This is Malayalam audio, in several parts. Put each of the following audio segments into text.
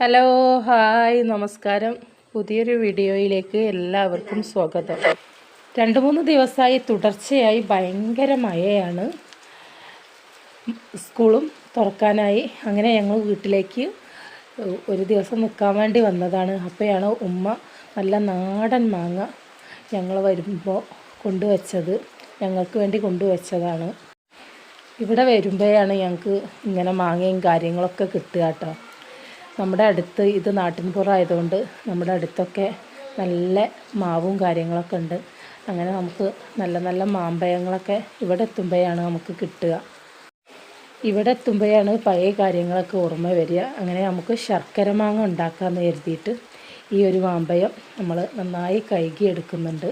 ഹലോ ഹായ് നമസ്കാരം. പുതിയൊരു വീഡിയോയിലേക്ക് എല്ലാവർക്കും സ്വാഗതം. രണ്ട് മൂന്ന് ദിവസമായി തുടർച്ചയായി ഭയങ്കര മഴയാണ്. സ്കൂളും തുറക്കാനായി. അങ്ങനെ ഞങ്ങൾ വീട്ടിലേക്ക് ഒരു ദിവസം നിൽക്കാൻ വേണ്ടി വന്നതാണ്. അപ്പോഴാണ് ഉമ്മ നല്ല നാടൻ മാങ്ങ ഞങ്ങൾ വരുമ്പോൾ കൊണ്ടുവച്ചത്. ഞങ്ങൾക്ക് വേണ്ടി കൊണ്ടുവച്ചതാണ്. ഇവിടെ വരുമ്പോഴാണ് ഞങ്ങൾക്ക് ഇങ്ങനെ മാങ്ങയും കാര്യങ്ങളൊക്കെ കിട്ടുക കേട്ടോ. നമ്മുടെ അടുത്ത് ഇത് നാട്ടിൻപുറം ആയതുകൊണ്ട് നമ്മുടെ അടുത്തൊക്കെ നല്ല മാവും കാര്യങ്ങളൊക്കെ ഉണ്ട്. അങ്ങനെ നമുക്ക് നല്ല നല്ല മാമ്പഴങ്ങളൊക്കെ ഇവിടെ എത്തുമ്പോഴാണ് നമുക്ക് കിട്ടുക. ഇവിടെ എത്തുമ്പോഴാണ് പഴയ കാര്യങ്ങളൊക്കെ ഓർമ്മ വരിക. അങ്ങനെ നമുക്ക് ശർക്കര മാങ്ങ ഉണ്ടാക്കാമെന്ന് കരുതിയിട്ട് ഈ ഒരു മാമ്പഴം നമ്മൾ നന്നായി കഴുകി എടുക്കുന്നുണ്ട്.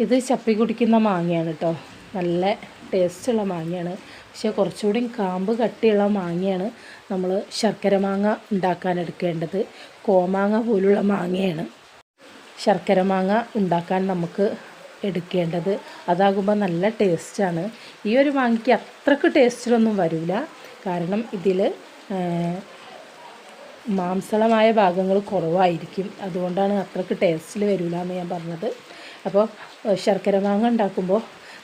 ഇത് ചപ്പി കുടിക്കുന്ന മാങ്ങയാണ് കേട്ടോ. നല്ല ടേസ്റ്റുള്ള മാങ്ങയാണ്. പക്ഷേ കുറച്ചുകൂടി കാമ്പ് കട്ടിയുള്ള മാങ്ങയാണ് നമ്മൾ ശർക്കര മാങ്ങ ഉണ്ടാക്കാൻ എടുക്കേണ്ടത്. കോമാങ്ങ പോലുള്ള മാങ്ങയാണ് ശർക്കര മാങ്ങ ഉണ്ടാക്കാൻ നമുക്ക് എടുക്കേണ്ടത്. അതാകുമ്പോൾ നല്ല ടേസ്റ്റാണ്. ഈ ഒരു മാങ്ങയ്ക്ക് അത്രയ്ക്ക് ടേസ്റ്റിലൊന്നും വരില്ല കാരണം ഇതിൽ മാംസളമായ ഭാഗങ്ങൾ കുറവായിരിക്കും. അതുകൊണ്ടാണ് അത്രയ്ക്ക് ടേസ്റ്റിൽ വരില്ല എന്ന് ഞാൻ പറഞ്ഞത്. അപ്പോൾ ശർക്കര മാങ്ങ ഉണ്ടാക്കുമ്പോൾ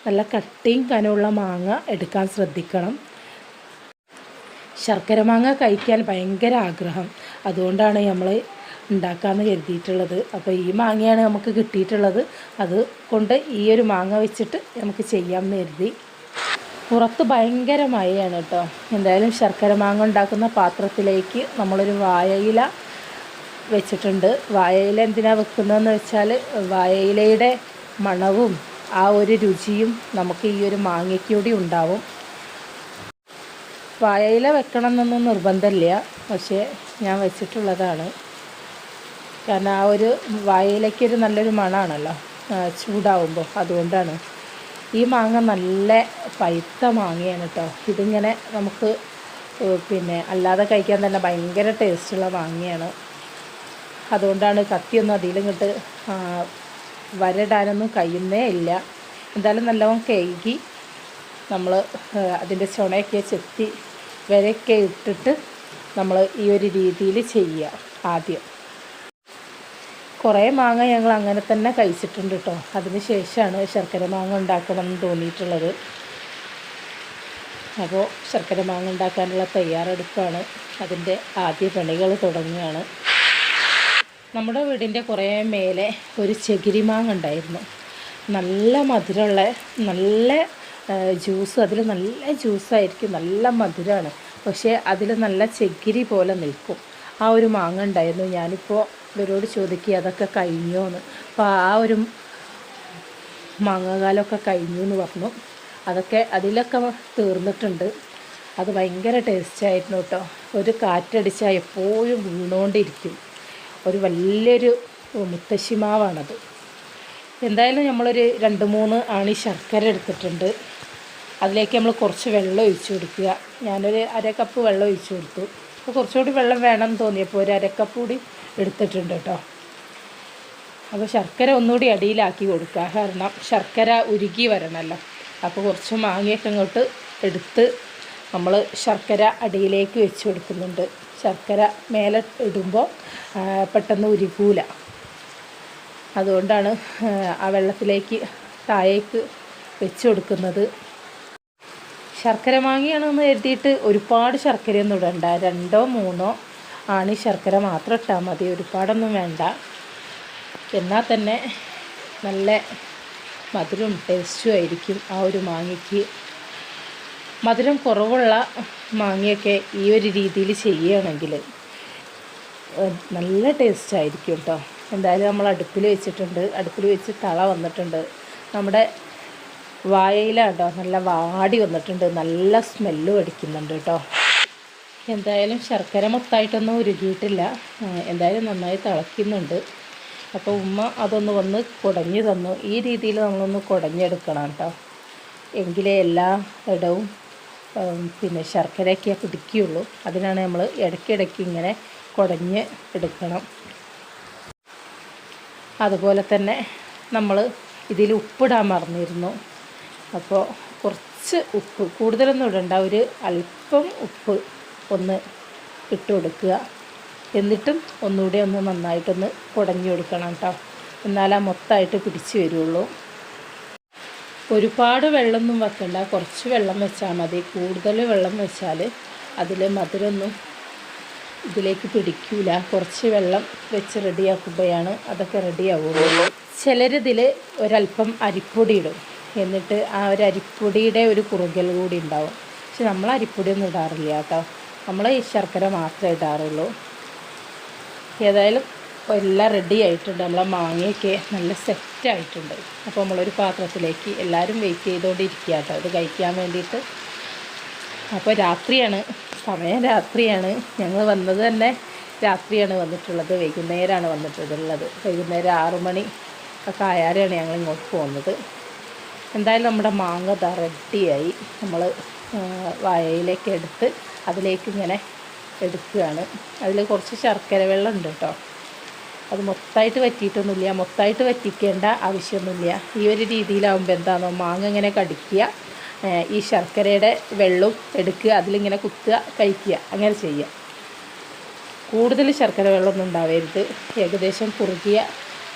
നല്ല കട്ടിയും കനമുള്ള മാങ്ങ എടുക്കാൻ ശ്രദ്ധിക്കണം. ശർക്കര മാങ്ങ കഴിക്കാൻ ഭയങ്കര ആഗ്രഹം. അതുകൊണ്ടാണ് നമ്മൾ ഉണ്ടാക്കാമെന്ന് കരുതിയിട്ടുള്ളത്. അപ്പോൾ ഈ മാങ്ങയാണ് നമുക്ക് കിട്ടിയിട്ടുള്ളത്. അത് കൊണ്ട് ഈ ഒരു മാങ്ങ വെച്ചിട്ട് നമുക്ക് ചെയ്യാമെന്ന് കരുതി. പുറത്ത് ഭയങ്കര മഴയാണ് കേട്ടോ. എന്തായാലും ശർക്കര മാങ്ങ ഉണ്ടാക്കുന്ന പാത്രത്തിലേക്ക് നമ്മളൊരു വാഴയില വെച്ചിട്ടുണ്ട്. വാഴയില എന്തിനാണ് വെക്കുന്നതെന്ന് വെച്ചാൽ വാഴയിലയുടെ മണവും ആ ഒരു രുചിയും നമുക്ക് ഈ ഒരു മാങ്ങയ്ക്കൂടി ഉണ്ടാവും. വാഴയില വെക്കണം എന്നൊന്നും നിർബന്ധമില്ല. പക്ഷേ ഞാൻ വെച്ചിട്ടുള്ളതാണ്. കാരണം ആ ഒരു വാഴയിലയ്ക്കൊരു നല്ലൊരു മണമാണല്ലോ ചൂടാവുമ്പോൾ. അതുകൊണ്ടാണ്. ഈ മാങ്ങ നല്ല പഴുത്ത മാങ്ങയാണ് കേട്ടോ ഇതിങ്ങനെ നമുക്ക് പിന്നെ അല്ലാതെ കഴിക്കാൻ തന്നെ ഭയങ്കര ടേസ്റ്റുള്ള മാങ്ങയാണ്. അതുകൊണ്ടാണ് കത്തിയൊന്നും അതിലിങ്ങോട്ട് വരടാനൊന്നും കഴിയുന്നേ ഇല്ല. എന്തായാലും നല്ലവണ്ണം കഴുകി നമ്മൾ അതിന്റെ ചുണയൊക്കെ ചെത്തി വരയൊക്കെ ഇട്ടിട്ട് നമ്മൾ ഈ ഒരു രീതിയിൽ ചെയ്യുക ആദ്യം. കുറേ മാങ്ങ ഞങ്ങൾ അങ്ങനെ തന്നെ കഴിച്ചിട്ടുണ്ട് കേട്ടോ അതിന് ശേഷമാണ് ശർക്കര മാങ്ങ ഉണ്ടാക്കണം എന്ന് തോന്നിയിട്ടുള്ളത്. അപ്പോൾ ശർക്കര മാങ്ങ ഉണ്ടാക്കാനുള്ള തയ്യാറെടുപ്പാണ്. അതിന്റെ ആദ്യ പണികൾ തുടങ്ങുകയാണ്. നമ്മുടെ വീടിന്റെ കുറേ മേലെ ഒരു ചകിരിമാങ്ങ ഉണ്ടായിരുന്നു നല്ല മധുരമുള്ള നല്ല ജ്യൂസ്. അതിൽ നല്ല ജ്യൂസായിരിക്കും നല്ല മധുരമാണ്. പക്ഷേ അതിൽ നല്ല ചകിരി പോലെ നിൽക്കും. ആ ഒരു മാങ്ങ ഉണ്ടായിരുന്നു ഞാനിപ്പോൾ ഇവരോട് ചോദിക്കുക അതൊക്കെ കഴിഞ്ഞോ? എന്ന്. അപ്പോൾ ആ ഒരു മാങ്ങകാലമൊക്കെ കഴിഞ്ഞു എന്ന് പറഞ്ഞു. അതൊക്കെ അതിലൊക്കെ തീർന്നിട്ടുണ്ട്. അത് ഭയങ്കര ടേസ്റ്റായിരുന്നു കേട്ടോ. ഒരു കാറ്റടിച്ചാൽ എപ്പോഴും വീണുകൊണ്ടിരിക്കും. ഒരു വലിയൊരു മുത്തശ്ശിമാവാണത്. എന്തായാലും നമ്മളൊരു രണ്ട് മൂന്ന് ആണി ശർക്കര എടുത്തിട്ടുണ്ട്. അതിലേക്ക് നമ്മൾ കുറച്ച് വെള്ളം ഒഴിച്ചു കൊടുക്കുക. ഞാനൊരു അര കപ്പ് വെള്ളം ഒഴിച്ചു കൊടുത്തു. അപ്പോൾ കുറച്ചുകൂടി വെള്ളം വേണം എന്ന് തോന്നിയപ്പോൾ ഒരു അര കപ്പ് കൂടി എടുത്തിട്ടുണ്ട് കേട്ടോ. അപ്പോൾ ശർക്കര ഒന്നുകൂടി അടിയിലാക്കി കൊടുക്കുക. കാരണം ശർക്കര ഉരുകി വരണമല്ലോ. അപ്പോൾ കുറച്ച് മാങ്ങയൊക്കെ ഇങ്ങോട്ട് എടുത്ത് നമ്മൾ ശർക്കര അടിയിലേക്ക് വെച്ച് കൊടുക്കുന്നുണ്ട്. ശർക്കര മേലെ ഇടുമ്പോൾ പെട്ടെന്ന് ഉരുകൂല. അതുകൊണ്ടാണ് ആ വെള്ളത്തിലേക്ക് താഴേക്ക് വെച്ച് കൊടുക്കുന്നത്. ശർക്കര മാങ്ങിയാണെന്ന് കരുതിയിട്ട് ഒരുപാട് ശർക്കരയൊന്നും ഇടണ്ട. രണ്ടോ മൂന്നോ ആണ് ശർക്കര മാത്രം ഇട്ടാൽ മതി. ഒരുപാടൊന്നും വേണ്ട. എന്നാൽ തന്നെ നല്ല മധുരവും ടേസ്റ്റും ആയിരിക്കും ആ ഒരു മാങ്ങയ്ക്ക്. മധുരം കുറവുള്ള മാങ്ങയൊക്കെ ഈ ഒരു രീതിയിൽ ചെയ്യുകയാണെങ്കിൽ നല്ല ടേസ്റ്റ് ആയിരിക്കും കേട്ടോ എന്തായാലും നമ്മൾ അടുപ്പിൽ വെച്ചിട്ടുണ്ട്. അടുപ്പിൽ വെച്ച് തള വന്നിട്ടുണ്ട്. നമ്മുടെ വായയിലാട്ടോ നല്ല വാടി വന്നിട്ടുണ്ട്. നല്ല സ്മെല്ലും അടിക്കുന്നുണ്ട് കേട്ടോ എന്തായാലും ശർക്കര മൊത്തമായിട്ടൊന്നും ഉരുകിയിട്ടില്ല. എന്തായാലും നന്നായി തിളയ്ക്കുന്നുണ്ട്. അപ്പോൾ ഉമ്മ അതൊന്ന് വന്ന് കുടഞ്ഞു തന്നു. ഈ രീതിയിൽ നമ്മളൊന്ന് കുടഞ്ഞെടുക്കണം കേട്ടോ എങ്കിലേ എല്ലാ ഇടവും പിന്നെ ശർക്കരയൊക്കെ പിടിക്കുകയുള്ളൂ. അതിനാണ് നമ്മൾ ഇടയ്ക്കിടയ്ക്ക് ഇങ്ങനെ കുടഞ്ഞ് എടുക്കണം. അതുപോലെ തന്നെ നമ്മൾ ഇതിൽ ഉപ്പിടാൻ മറന്നിരുന്നു. അപ്പോൾ കുറച്ച് ഉപ്പ് കൂടുതലൊന്നും ഇടണ്ട ഒരു അല്പം ഉപ്പ് ഒന്ന് ഇട്ട് കൊടുക്കുക. എന്നിട്ടും ഒന്നുകൂടി ഒന്ന് നന്നായിട്ടൊന്ന് കുടഞ്ഞു കൊടുക്കണം കേട്ടോ. എന്നാലേ മൊത്തമായിട്ട് പിടിച്ച് വരുള്ളൂ. ഒരുപാട് വെള്ളമൊന്നും വെക്കണ്ട. കുറച്ച് വെള്ളം വെച്ചാൽ മതി. കൂടുതൽ വെള്ളം വെച്ചാൽ അതിൽ മധുരമൊന്നും ഇതിലേക്ക് പിടിക്കൂല. കുറച്ച് വെള്ളം വെച്ച് റെഡിയാക്കുമ്പോഴാണ് അതൊക്കെ റെഡിയാവുള്ളൂ. ചിലരിതിൽ ഒരല്പം അരിപ്പൊടി ഇടും. എന്നിട്ട് ആ ഒരു അരിപ്പൊടിയുടെ ഒരു കുറുകൽ കൂടി ഉണ്ടാവും. പക്ഷെ നമ്മൾ അരിപ്പൊടിയൊന്നും ഇടാറില്ല കേട്ടോ. നമ്മൾ ഈ ശർക്കര മാത്രമേ ഇടാറുള്ളൂ. ഏതായാലും എല്ലാം റെഡി ആയിട്ടുണ്ട്. നമ്മളെ മാങ്ങയൊക്കെ നല്ല സെറ്റ് ആയിട്ടുണ്ട്. അപ്പോൾ നമ്മളൊരു പാത്രത്തിലേക്ക് എല്ലാവരും വെയിറ്റ് ചെയ്തുകൊണ്ടിരിക്കുക കേട്ടോ. ഇത് കഴിക്കാൻ വേണ്ടിയിട്ട്. അപ്പോൾ രാത്രിയാണ്. സമയം രാത്രിയാണ്. ഞങ്ങൾ വന്നത് തന്നെ രാത്രിയാണ് വന്നിട്ടുള്ളത്. വൈകുന്നേരമാണ് വന്നിട്ടുള്ളത്. വൈകുന്നേരം ആറു മണി ഒക്കെ ആയാലാണ് ഞങ്ങൾ ഇങ്ങോട്ട് പോകുന്നത്. എന്തായാലും നമ്മുടെ മാങ്ങ ദാ റെഡിയായി നമ്മൾ വായയിലേക്ക് എടുത്ത് അതിലേക്ക് ഇങ്ങനെ എടുക്കുകയാണ്. അതിൽ കുറച്ച് ശർക്കര വെള്ളം ഉണ്ട് കേട്ടോ. അത് മൊത്തമായിട്ട് വറ്റിയിട്ടൊന്നുമില്ല. മൊത്തമായിട്ട് വറ്റിക്കേണ്ട ആവശ്യമൊന്നുമില്ല. ഈ ഒരു രീതിയിലാവുമ്പോൾ എന്താണോ മാങ്ങ ഇങ്ങനെ കടിക്കുക ഈ ശർക്കരയുടെ വെള്ളം എടുക്കുക അതിലിങ്ങനെ കുത്തുക കഴിക്കുക അങ്ങനെ ചെയ്യുക. കൂടുതൽ ശർക്കര വെള്ളമൊന്നും ഉണ്ടാവരുത്. ഏകദേശം കുറുകിയ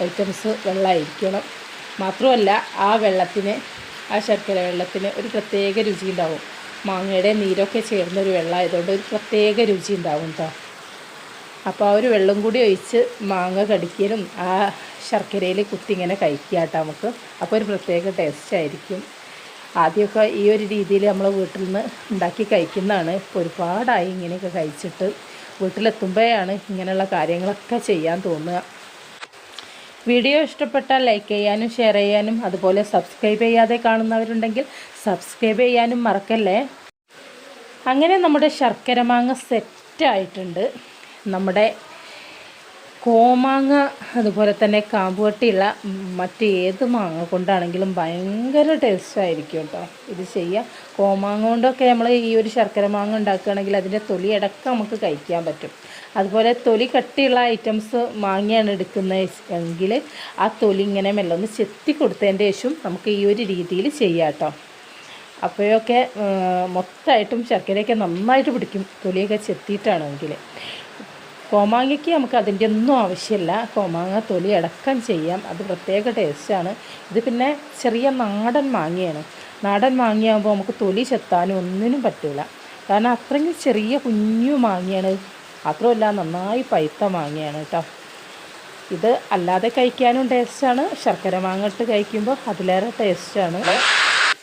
ഐറ്റംസ് വെള്ളമായിരിക്കണം. മാത്രമല്ല ആ വെള്ളത്തിന് ആ ശർക്കര വെള്ളത്തിന് ഒരു പ്രത്യേക രുചി ഉണ്ടാവും. മാങ്ങയുടെ നീരൊക്കെ ചേർന്നൊരു വെള്ളമായതുകൊണ്ട് ഒരു പ്രത്യേക രുചി ഉണ്ടാവും കേട്ടോ അപ്പോൾ ആ ഒരു വെള്ളം കൂടി ഒഴിച്ച് മാങ്ങ കടിക്കലും ആ ശർക്കരയിൽ കുത്തി ഇങ്ങനെ കഴിക്കുക കേട്ടോ നമുക്ക്. അപ്പോൾ ഒരു പ്രത്യേക ടേസ്റ്റ് ആയിരിക്കും. ആദ്യമൊക്കെ ഈ ഒരു രീതിയിൽ നമ്മൾ വീട്ടിൽ നിന്ന് ഉണ്ടാക്കി കഴിക്കുന്നതാണ്. ഇപ്പോൾ ഒരുപാടായി ഇങ്ങനെയൊക്കെ കഴിച്ചിട്ട് വീട്ടിലെത്തുമ്പോഴാണ് ഇങ്ങനെയുള്ള കാര്യങ്ങളൊക്കെ ചെയ്യാൻ തോന്നുക. വീഡിയോ ഇഷ്ടപ്പെട്ടാൽ ലൈക്ക് ചെയ്യാനും ഷെയർ ചെയ്യാനും അതുപോലെ സബ്സ്ക്രൈബ് ചെയ്യാതെ കാണുന്നവരുണ്ടെങ്കിൽ സബ്സ്ക്രൈബ് ചെയ്യാനും മറക്കല്ലേ? അങ്ങനെ നമ്മുടെ ശർക്കര മാങ്ങ സെറ്റായിട്ടുണ്ട് നമ്മുടെ കോമാങ്ങ അതുപോലെ തന്നെ കാമ്പുവട്ടിയുള്ള മറ്റ് ഏത് മാങ്ങ കൊണ്ടാണെങ്കിലും ഭയങ്കര ടേസ്റ്റായിരിക്കും കേട്ടോ ഇത് ചെയ്യുക കോമാങ്ങ കൊണ്ടൊക്കെ നമ്മൾ ഈ ഒരു ശർക്കര മാങ്ങ ഉണ്ടാക്കുകയാണെങ്കിൽ അതിന്റെ തൊലി അടക്കം നമുക്ക് കഴിക്കാൻ പറ്റും. അതുപോലെ തൊലി കട്ടിയുള്ള ഐറ്റംസ് മാങ്ങയാണ് എടുക്കുന്നത് എങ്കിൽ ആ തൊലി ഇങ്ങനെ മെല്ലെ ഒന്ന് ചെത്തി കൊടുത്തതിന്റെ ശേഷം നമുക്ക് ഈ ഒരു രീതിയിൽ ചെയ്യാം കേട്ടോ അപ്പോഴൊക്കെ മൊത്തമായിട്ടും ശർക്കരയൊക്കെ നന്നായിട്ട് പിടിക്കും. തൊലിയൊക്കെ ചെത്തിയിട്ടാണെങ്കിൽ. കോമാങ്ങയ്ക്ക് നമുക്ക് അതിന്റെ ഒന്നും ആവശ്യമില്ല. കോമാങ്ങ തൊലി അടക്കം ചെയ്യാം. അത് പ്രത്യേക ടേസ്റ്റാണ് ഇത് പിന്നെ ചെറിയ നാടൻ മാങ്ങയാണ്. നാടൻ മാങ്ങയാകുമ്പോൾ നമുക്ക് തൊലി ചെത്താനും ഒന്നിനും പറ്റില്ല കാരണം അത്രയും ചെറിയ കുഞ്ഞു മാങ്ങയാണ്. മാത്രമല്ല നന്നായി പഴുത്ത മാങ്ങയാണ് കേട്ടോ ഇത് അല്ലാതെ കഴിക്കാനും ടേസ്റ്റാണ് ശർക്കര മാങ്ങ ഇട്ട് കഴിക്കുമ്പോൾ അതിലേറെ ടേസ്റ്റാണ്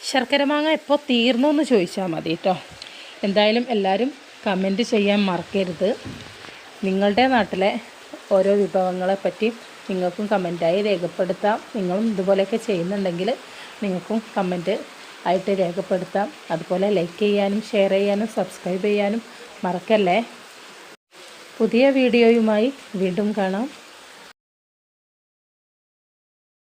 ശർക്കര മാങ്ങ എപ്പോൾ തീർന്നു എന്ന് ചോദിച്ചാൽ മതി കേട്ടോ എന്തായാലും എല്ലാവരും കമന്റ് ചെയ്യാൻ മറക്കരുത്. നിങ്ങളുടെ നാട്ടിലെ ഓരോ വിഭവങ്ങളെപ്പറ്റി നിങ്ങൾക്കും കമന്റായി രേഖപ്പെടുത്താം. നിങ്ങളും ഇതുപോലെയൊക്കെ ചെയ്യുന്നുണ്ടെങ്കിൽ നിങ്ങൾക്കും കമന്റ് ആയിട്ട് രേഖപ്പെടുത്താം. അതുപോലെ ലൈക്ക് ചെയ്യാനും ഷെയർ ചെയ്യാനും സബ്സ്ക്രൈബ് ചെയ്യാനും മറക്കല്ലേ? പുതിയ വീഡിയോയുമായി വീണ്ടും കാണാം.